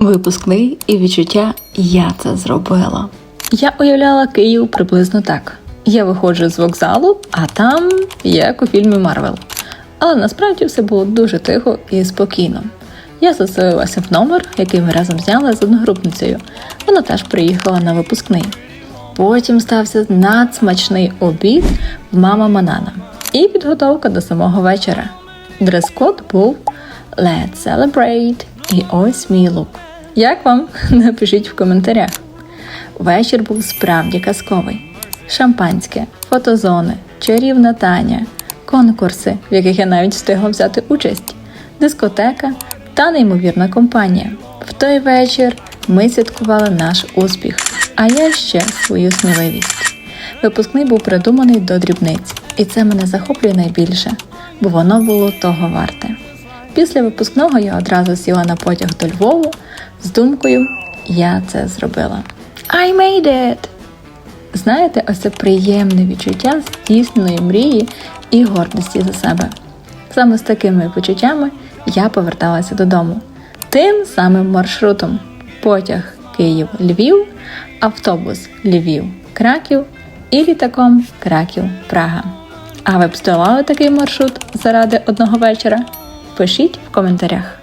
Випускний і відчуття я це зробила. Я уявляла Київ приблизно так: я виходжу з вокзалу, а там як у фільмі Марвел. Але насправді все було дуже тихо і спокійно. Я заселилася в номер, який ми разом зняли з одногрупницею. Вона теж приїхала на випускний. Потім стався надсмачний обід в мама Манана і підготовка до самого вечора. Дрес-код був Let's celebrate і ось мій лук. Як вам? Напишіть в коментарях. Вечір був справді казковий. Шампанське, фотозони, чарівна Таня, конкурси, в яких я навіть встигла взяти участь, дискотека та неймовірна компанія. В той вечір ми святкували наш успіх, а я ще свою сміливість. Випускний був придуманий до дрібниць, і це мене захоплює найбільше, бо воно було того варте. Після випускного я одразу сіла на потяг до Львову з думкою Я це зробила. I made it! Знаєте, ось це приємне відчуття здійсненої мрії і гордості за себе. Саме з такими почуттями я поверталася додому. Тим самим маршрутом: потяг Київ-Львів, автобус Львів-Краків і літаком Краків-Прага. А ви б здолали такий маршрут заради одного вечора? Пишіть в коментарях.